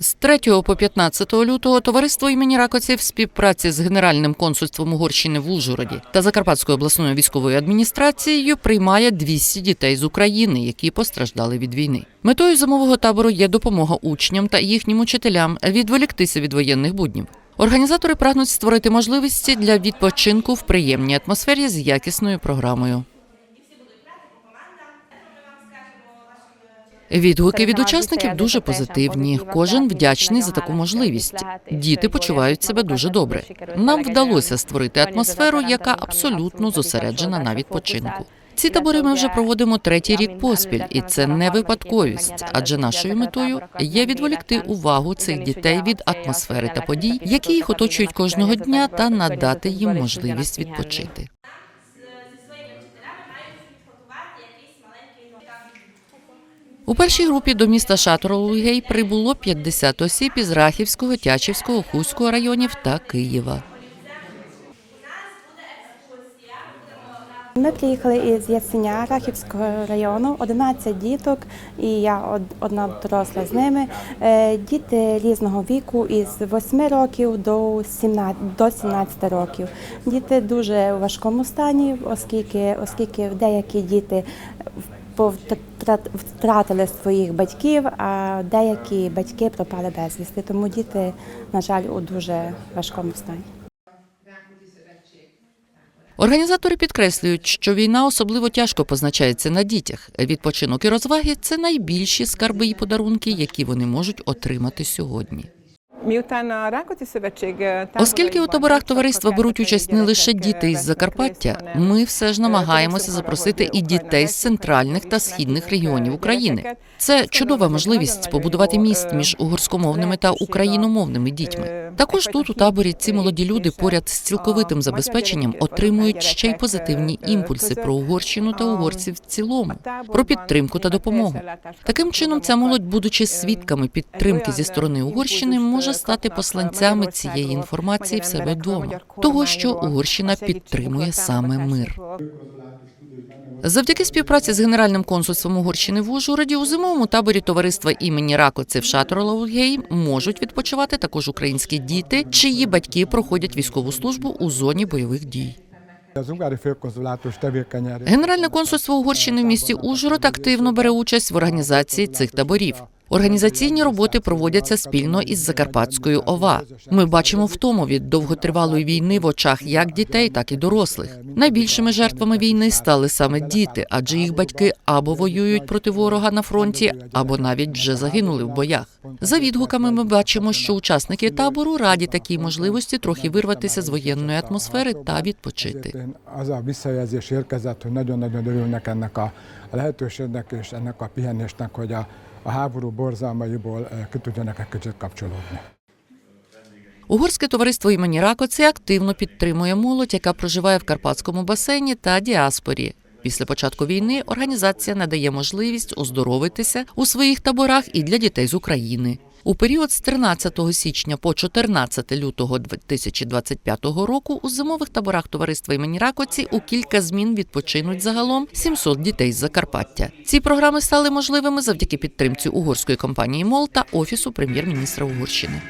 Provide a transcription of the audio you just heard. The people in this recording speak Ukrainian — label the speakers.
Speaker 1: З 3 по 15 лютого товариство імені Ракоці в співпраці з Генеральним консульством Угорщини в Ужгороді та Закарпатською обласною військовою адміністрацією приймає 200 дітей з України, які постраждали від війни. Метою зимового табору є допомога учням та їхнім учителям відволіктися від воєнних буднів. Організатори прагнуть створити можливості для відпочинку в приємній атмосфері з якісною програмою. Відгуки від учасників дуже позитивні. Кожен вдячний за таку можливість. Діти почувають себе дуже добре. Нам вдалося створити атмосферу, яка абсолютно зосереджена на відпочинку. Ці табори ми вже проводимо третій рік поспіль, і це не випадковість, адже нашою метою є відволікти увагу цих дітей від атмосфери та подій, які їх оточують кожного дня, та надати їм можливість відпочити. У першій групі до міста Шаторолугей прибуло 50 осіб із Рахівського, Тячівського, Хуського районів та Києва.
Speaker 2: Ми приїхали із Ясеня Рахівського району, 11 діток, і я од- одна доросла з ними. Е, Діти різного віку, із 8 років до 17, до 17 років. Діти дуже у важкому стані, оскільки, оскільки деякі діти втратили своїх батьків, а деякі батьки пропали безвісти. Тому діти, на жаль, у дуже важкому стані.
Speaker 1: Організатори підкреслюють, що війна особливо тяжко позначається на дітях. Відпочинок і розваги це найбільші скарби і подарунки, які вони можуть отримати сьогодні.
Speaker 3: A
Speaker 1: Оскільки у таборах товариства беруть участь не лише діти із Закарпаття, ми все ж намагаємося запросити і дітей з центральних та східних регіонів України. Це чудова можливість побудувати міст між угорськомовними та україномовними дітьми. Також тут у таборі ці молоді люди поряд з цілковитим забезпеченням отримують ще й позитивні імпульси про Угорщину та угорців в цілому, про підтримку та допомогу. Таким чином, ця молодь, будучи свідками підтримки зі сторони Угорщини, може стати посланцями цієї інформації в себе вдома, того, що Угорщина підтримує саме мир. Завдяки співпраці з Генеральним консульством Угорщини в Ужгороді у зимовому таборі товариства імені Ракоци в Шатороловгей можуть відпочивати також українські діти, чиї батьки проходять військову службу у зоні бойових дій. Генеральне консульство Угорщини в місті Ужгород активно бере участь в організації цих таборів. Організаційні роботи проводяться спільно із Закарпатською ОВА. Ми бачимо втому від довготривалої війни в очах як дітей, так і дорослих. Найбільшими жертвами війни стали саме діти, адже їх батьки або воюють проти ворога на фронті, або навіть вже загинули в боях. За відгуками ми бачимо, що учасники табору раді такій можливості трохи вирватися з воєнної атмосфери та відпочити.
Speaker 4: Ennek a pihenésnek, hogy a, a háború borzalmaiból eh, ki tudjanak egy kicsit kapcsolódni.
Speaker 1: Угорське товариство імені Ракоці активно підтримує молодь, яка проживає в Карпатському басейні та діаспорі. Після початку війни організація надає можливість оздоровитися у своїх таборах і для дітей з України. У період з 13 січня по 14 лютого 2025 року у зимових таборах товариства імені Ракоці у кілька змін відпочинуть загалом 700 дітей з Закарпаття. Ці програми стали можливими завдяки підтримці угорської компанії МОЛ та офісу прем'єр-міністра Угорщини.